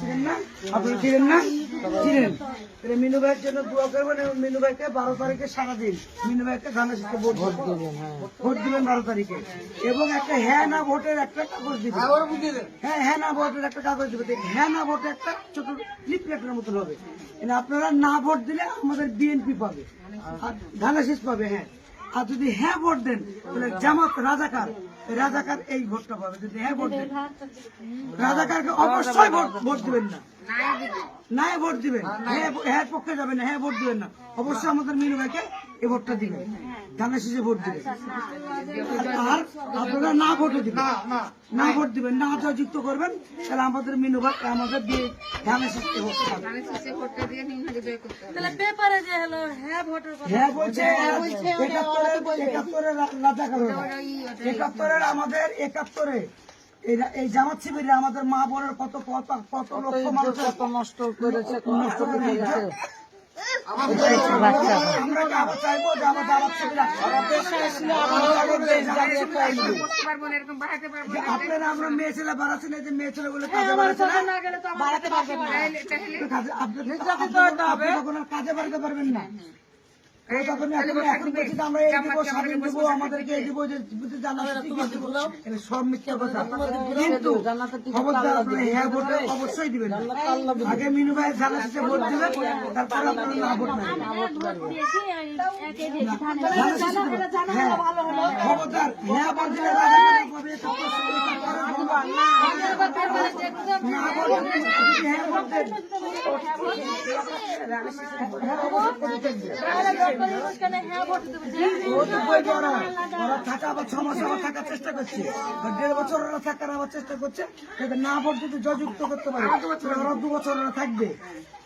ছিলেন না? আপনি ছিলেন না? ছিলেন। মিনু ভাইয়ের জন্য দোয়া করবেন এবং মিনু ভাইকে বারো তারিখে সারাদিন মিনু ভাইকে ধানের সাথে ভোট দিবেন। ভোট দিবেন বারো তারিখে। এবং একটা হ্যাঁ না ভোটের একটা কাগজ দিবেন। হ্যাঁ হ্যাঁ না ভোটের একটা কাগজ দিবেন। হ্যাঁ না ভোটের একটা ছোট লিপলেটের মতন হবে। মানে আপনারা না ভোট দিলে আমাদের বিএনপি পাবে। আর ধানাশিস পাবে হ্যাঁ। আর যদি হ্যাঁ ভোট দেন, তাহলে জামাত রাজাকার। রাজাকার এই ভোটটা পাবে। যদি হ্যাঁ ভোট দেন, রাজাকারকে অবশ্যই ভোট ভোট দিবেন না। নাই ভোট দিবেন। হ্যাঁ হ্যাঁ পক্ষে যাবেন না হ্যাঁ ভোট দিবেন না। অবশ্যই আমাদের মিনু ভাইকে এই ভোটটা দিবেন। ধানের শেষে ভোট দিবেন। আর আপনারা না ভোটে দিবেন। না ভোট দিবেন না যুক্ত করবেন তাহলে আমাদের মিনু আমাদের দিয়ে ধানের শেষে ভোট পাবে তাহলে পেপারে যে হলো হ্যাঁ ভোটের হ্যাঁ বলছে একাত্তরের একাত্তরের রাজাকার একাত্তরের আমাদের একাত্তরে। এই রা- জামাত শিবিরে আমাদের মা বোনের কত কত কত লক্ষ মানুষ কত নষ্ট করেছে নষ্ট করে আপনারা আমরা মেয়ে ছেলে বাড়াচ্ছেন এই যে মেয়ে ছেলে বলে কাজে না বাড়াতে কাজে বাড়াতে পারবেন না অবশ্যই দিবেন। আগে মিনু ভাই জানা শেষে ভোট দিবেন। তারপর আপনারা না ভোট না খবরদার। হ্যাঁ ভোট থাকা আবার ছ মাস আবার থাকার চেষ্টা করছে দেড় বছর ওরা থাকার আবার চেষ্টা করছে না ভোট যদি যুক্ত করতে পারে ওরা দু বছর ওরা থাকবে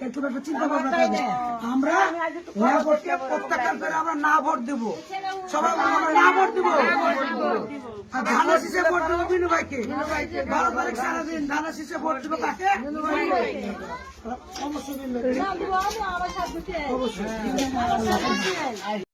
একটু একটা চিন্তা ভাবনা করবে আমরা প্রত্যাখ্যান করে আমরা না ভোট দেবো। সবাই আমরা না ভোট দেবো। শীষে ভোট দেবো বিনু ভাইকে। বারো তারিখ সারাদিন ধানা শীষে ভোট দেবো কাকে? অবশ্যই।